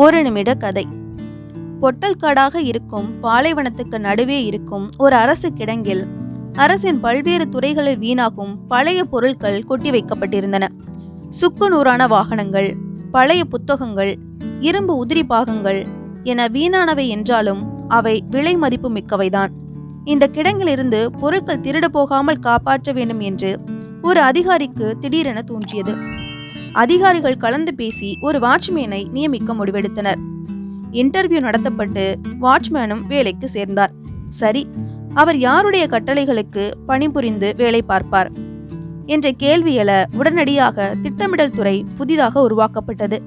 ஒரு நிமிட கதை. பொட்டல்காடாக இருக்கும் பாலைவனத்துக்கு நடுவே இருக்கும் ஒரு அரசு கிடங்கில் அரசின் பல்வேறு துறைகளில் வீணாகும் பழைய பொருட்கள் கொட்டி வைக்கப்பட்டிருந்தன. சுக்கு நூறான வாகனங்கள் பழைய புத்தகங்கள் இரும்பு உதிரி பாகங்கள் என வீணானவை என்றாலும் அவை விலை மதிப்பு மிக்கவைதான். இந்த கிடங்கிலிருந்து பொருட்கள் திருடு போகாமல் காப்பாற்ற வேண்டும் என்று ஒரு அதிகாரிக்கு திடீரென தோன்றியது. அதிகாரிகள் கலந்து பேசி ஒரு வாட்ச்மேனை நியமிக்க முடிவெடுத்தனர். இன்டர்வியூ நடத்தப்பட்டு வாட்ச்மேனும் வேலைக்கு சேர்ந்தார். சரி அவர் யாருடைய கட்டளைகளுக்கு பணிபுரிந்து வேலை பார்ப்பார்? என்ற கேள்வி எழ உடனடியாக திட்டமிடல் துறை புதிதாக உருவாக்கப்பட்டது.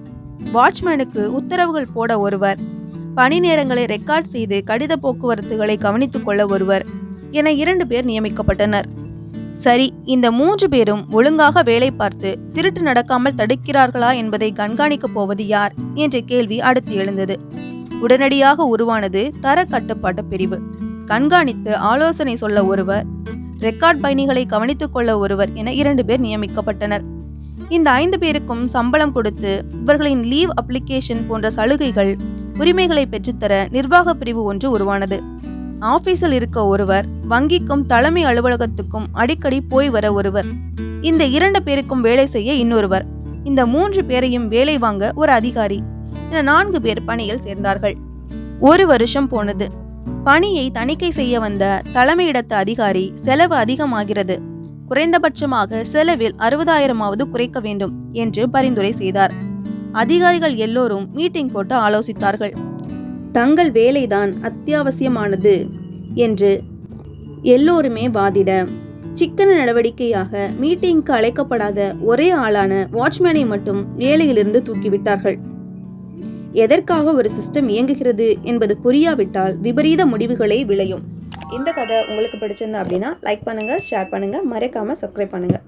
வாட்ச்மேனுக்கு உத்தரவுகள் போட ஒருவர் பணி நேரங்களை ரெக்கார்ட் செய்து கடித போக்குவரத்துகளை கவனித்துக் கொள்ள ஒருவர் என இரண்டு பேர் நியமிக்கப்பட்டனர். சரி இந்த மூன்று பேரும் ஒழுங்காக வேலை பார்த்து திருட்டு நடக்காமல் தடுக்கிறார்களா என்பதை கண்காணிக்கப் போவது யார் என்ற கேள்வி அடுத்து எழுந்தது. உடனடியாக உருவானது தர கட்டுப்பாட்டு பிரிவு. கண்காணித்து ஆலோசனை சொல்ல ஒருவர் ரெக்கார்ட் பயணிகளை கவனித்துக் கொள்ள ஒருவர் என இரண்டு பேர் நியமிக்கப்பட்டனர். இந்த ஐந்து பேருக்கும் சம்பளம் கொடுத்து இவர்களின் லீவ் அப்ளிகேஷன் போன்ற சலுகைகள் உரிமைகளை பெற்றுத்தர நிர்வாக பிரிவு ஒன்று உருவானது. ஆபீஸில் இருக்க ஒருவர் வங்கிக்கும் தலைமை அலுவலகத்துக்கும் அடிக்கடி போய் வர ஒருவர். இந்த இரண்டு பேருக்கும் வேலை செய்ய இன்னொருவர். இந்த மூன்று பேரையும் வேலை வாங்க ஒரு அதிகாரி. என நான்கு பேர் பணியில் சேர்ந்தார்கள். ஒரு வருஷம் போனது. பணியை தணிக்கை செய்ய வந்த தலைமையிடத்த அதிகாரி செலவு அதிகமாகிறது. குறைந்தபட்சமாக செலவில் அறுபதாயிரமாவது குறைக்க வேண்டும் என்று பரிந்துரை செய்தார். அதிகாரிகள் எல்லோரும் மீட்டிங் போட்டு ஆலோசித்தார்கள். தங்கள் வேலைதான் அத்தியாவசியமானது என்று எல்லோருமே வாதிட சிக்கன நடவடிக்கையாக மீட்டிங்க்கு அழைக்கப்படாத ஒரே ஆளான வாட்ச்மேனை மட்டும் வேலையிலிருந்து தூக்கிவிட்டார்கள். எதற்காக ஒரு சிஸ்டம் இயங்குகிறது என்பது புரியாவிட்டால் விபரீத முடிவுகளே விளையும். இந்த கதை உங்களுக்கு பிடிச்சிருந்தா அப்படின்னா லைக் பண்ணுங்கள் ஷேர் பண்ணுங்கள் மறக்காமல் சப்ஸ்கிரைப் பண்ணுங்கள்